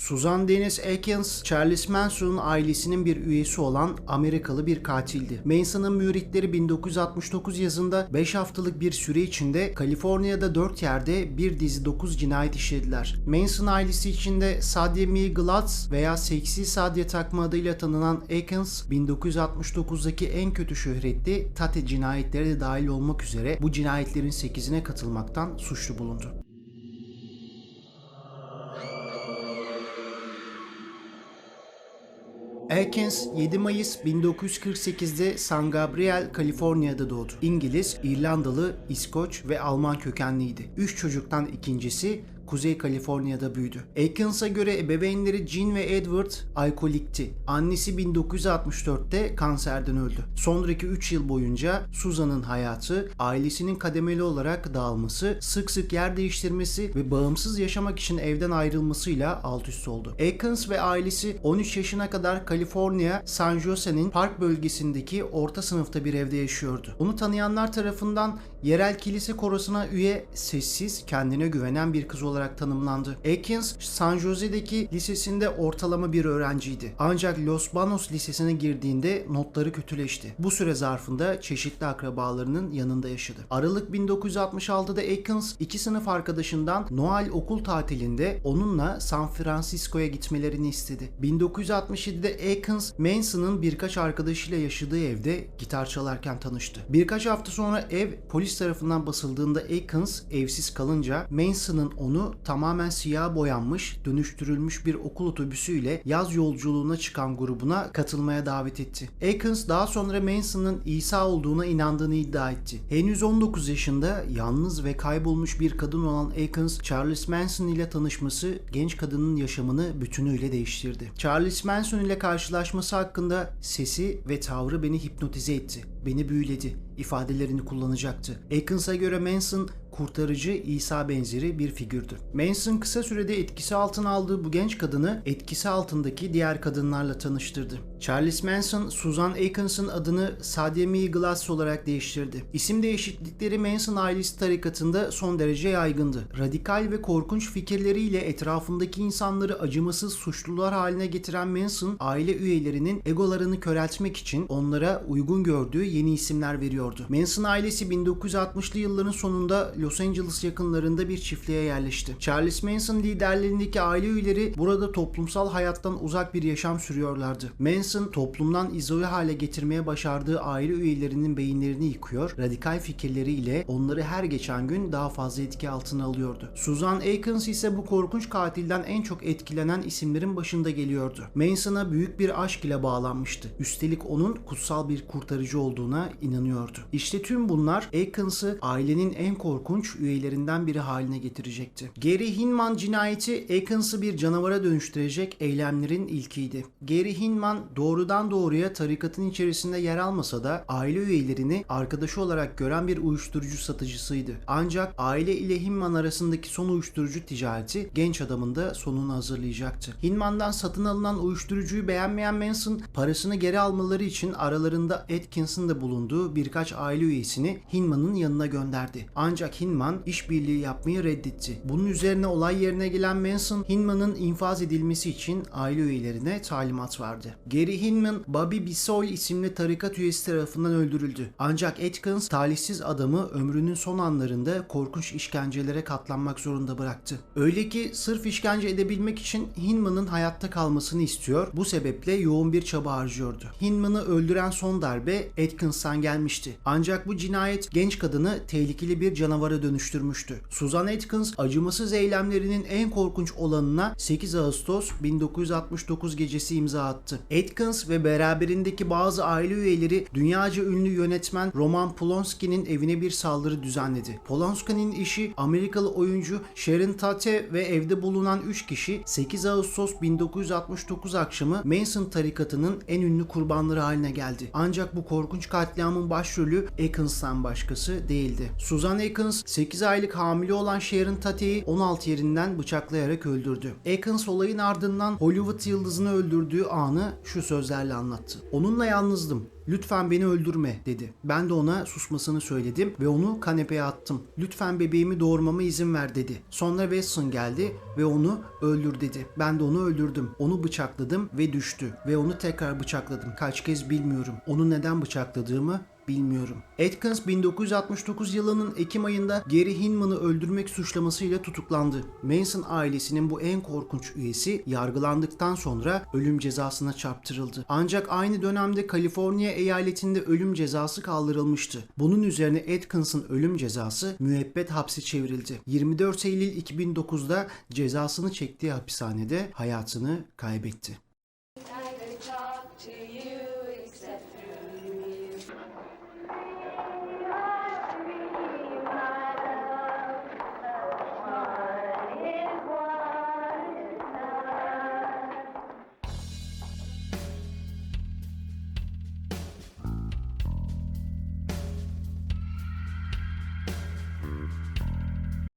Susan Dennis Atkins, Charles Manson'un ailesinin bir üyesi olan Amerikalı bir katildi. Manson'ın müritleri 1969 yazında 5 haftalık bir süre içinde Kaliforniya'da 4 yerde bir dizi 9 cinayet işlediler. Manson ailesi içinde Sadie Mae Glatz veya Seksi Sadie takma adıyla tanınan Atkins, 1969'daki en kötü şöhretli Tate cinayetleri de dahil olmak üzere bu cinayetlerin 8'ine katılmaktan suçlu bulundu. Atkins 7 Mayıs 1948'de San Gabriel, Kaliforniya'da doğdu. İngiliz, İrlandalı, İskoç ve Alman kökenliydi. Üç çocuktan ikincisi Kuzey Kaliforniya'da büyüdü. Atkins'a göre ebeveynleri Jean ve Edward alkolikti. Annesi 1964'te kanserden öldü. Sonraki 3 yıl boyunca Susan'ın hayatı, ailesinin kademeli olarak dağılması, sık sık yer değiştirmesi ve bağımsız yaşamak için evden ayrılmasıyla alt üst oldu. Atkins ve ailesi 13 yaşına kadar Kaliforniya, San Jose'nin park bölgesindeki orta sınıfta bir evde yaşıyordu. Onu tanıyanlar tarafından yerel kilise korosuna üye, sessiz, kendine güvenen bir kız olarak tanımlandı. Atkins, San Jose'deki lisesinde ortalama bir öğrenciydi. Ancak Los Banos Lisesi'ne girdiğinde notları kötüleşti. Bu süre zarfında çeşitli akrabalarının yanında yaşadı. Aralık 1966'da Atkins iki sınıf arkadaşından Noel okul tatilinde onunla San Francisco'ya gitmelerini istedi. 1967'de Atkins, Manson'ın birkaç arkadaşıyla yaşadığı evde gitar çalarken tanıştı. Birkaç hafta sonra ev polis tarafından basıldığında Atkins evsiz kalınca Manson'ın onu tamamen siyah boyanmış, dönüştürülmüş bir okul otobüsüyle yaz yolculuğuna çıkan grubuna katılmaya davet etti. Atkins daha sonra Manson'ın İsa olduğuna inandığını iddia etti. Henüz 19 yaşında yalnız ve kaybolmuş bir kadın olan Atkins, Charles Manson ile tanışması genç kadının yaşamını bütünüyle değiştirdi. Charles Manson ile karşılaşması hakkında sesi ve tavrı beni hipnotize etti. Beni büyüledi ifadelerini kullanacaktı. Atkins'a göre Manson kurtarıcı İsa benzeri bir figürdü. Manson kısa sürede etkisi altına aldığı bu genç kadını etkisi altındaki diğer kadınlarla tanıştırdı. Charles Manson, Susan Atkins'ın adını Sadie Glass olarak değiştirdi. İsim değişiklikleri Manson ailesi tarikatında son derece yaygındı. Radikal ve korkunç fikirleriyle etrafındaki insanları acımasız suçlular haline getiren Manson, aile üyelerinin egolarını köreltmek için onlara uygun gördüğü yeni isimler veriyordu. Manson ailesi 1960'lı yılların sonunda Los Angeles yakınlarında bir çiftliğe yerleşti. Charles Manson liderliğindeki aile üyeleri burada toplumsal hayattan uzak bir yaşam sürüyorlardı. Manson toplumdan izole hale getirmeye başardığı aile üyelerinin beyinlerini yıkıyor, radikal fikirleriyle onları her geçen gün daha fazla etki altına alıyordu. Susan Atkins ise bu korkunç katilden en çok etkilenen isimlerin başında geliyordu. Manson'a büyük bir aşk ile bağlanmıştı. Üstelik onun kutsal bir kurtarıcı olduğuna inanıyordu. İşte tüm bunlar Atkins'ı ailenin en korkunç üyelerinden biri haline getirecekti. Gary Hinman cinayeti Atkins'ı bir canavara dönüştürecek eylemlerin ilkiydi. Gary Hinman doğrudan doğruya tarikatın içerisinde yer almasa da aile üyelerini arkadaşı olarak gören bir uyuşturucu satıcısıydı. Ancak aile ile Hinman arasındaki son uyuşturucu ticareti genç adamın da sonunu hazırlayacaktı. Hinman'dan satın alınan uyuşturucuyu beğenmeyen Manson parasını geri almaları için aralarında Atkins'ın da bulunduğu birkaç aile üyesini Hinman'ın yanına gönderdi. Ancak Hinman işbirliği yapmayı reddetti. Bunun üzerine olay yerine gelen Manson, Hinman'ın infaz edilmesi için aile üyelerine talimat verdi. Gary Hinman, Bobby Bisol isimli tarikat üyesi tarafından öldürüldü. Ancak Atkins, talihsiz adamı ömrünün son anlarında korkunç işkencelere katlanmak zorunda bıraktı. Öyle ki sırf işkence edebilmek için Hinman'ın hayatta kalmasını istiyor, bu sebeple yoğun bir çaba harcıyordu. Hinman'ı öldüren son darbe Atkins'tan gelmişti. Ancak bu cinayet genç kadını tehlikeli bir canavara dönüştürmüştü. Susan Atkins acımasız eylemlerinin en korkunç olanına 8 Ağustos 1969 gecesi imza attı. Atkins ve beraberindeki bazı aile üyeleri dünyaca ünlü yönetmen Roman Polanski'nin evine bir saldırı düzenledi. Polanski'nin işi Amerikalı oyuncu Sharon Tate ve evde bulunan 3 kişi 8 Ağustos 1969 akşamı Manson tarikatının en ünlü kurbanları haline geldi. Ancak bu korkunç katliamın başrolü Atkins'tan başkası değildi. Atkins Atkins 8 aylık hamile olan Sharon Tate'yi 16 yerinden bıçaklayarak öldürdü. Atkins olayın ardından Hollywood yıldızını öldürdüğü anı şu sözlerle anlattı. Onunla yalnızdım. Lütfen beni öldürme dedi. Ben de ona susmasını söyledim ve onu kanepeye attım. Lütfen bebeğimi doğurmama izin ver dedi. Sonra Wesson geldi ve onu öldür dedi. Ben de onu öldürdüm. Onu bıçakladım ve düştü. Ve onu tekrar bıçakladım. Kaç kez bilmiyorum. Onu neden bıçakladığımı bilmiyorum. Atkins 1969 yılının Ekim ayında Gary Hinman'ı öldürmek suçlamasıyla tutuklandı. Manson ailesinin bu en korkunç üyesi yargılandıktan sonra ölüm cezasına çarptırıldı. Ancak aynı dönemde Kaliforniya eyaletinde ölüm cezası kaldırılmıştı. Bunun üzerine Atkins'ın ölüm cezası müebbet hapse çevrildi. 24 Eylül 2009'da cezasını çektiği hapishanede hayatını kaybetti.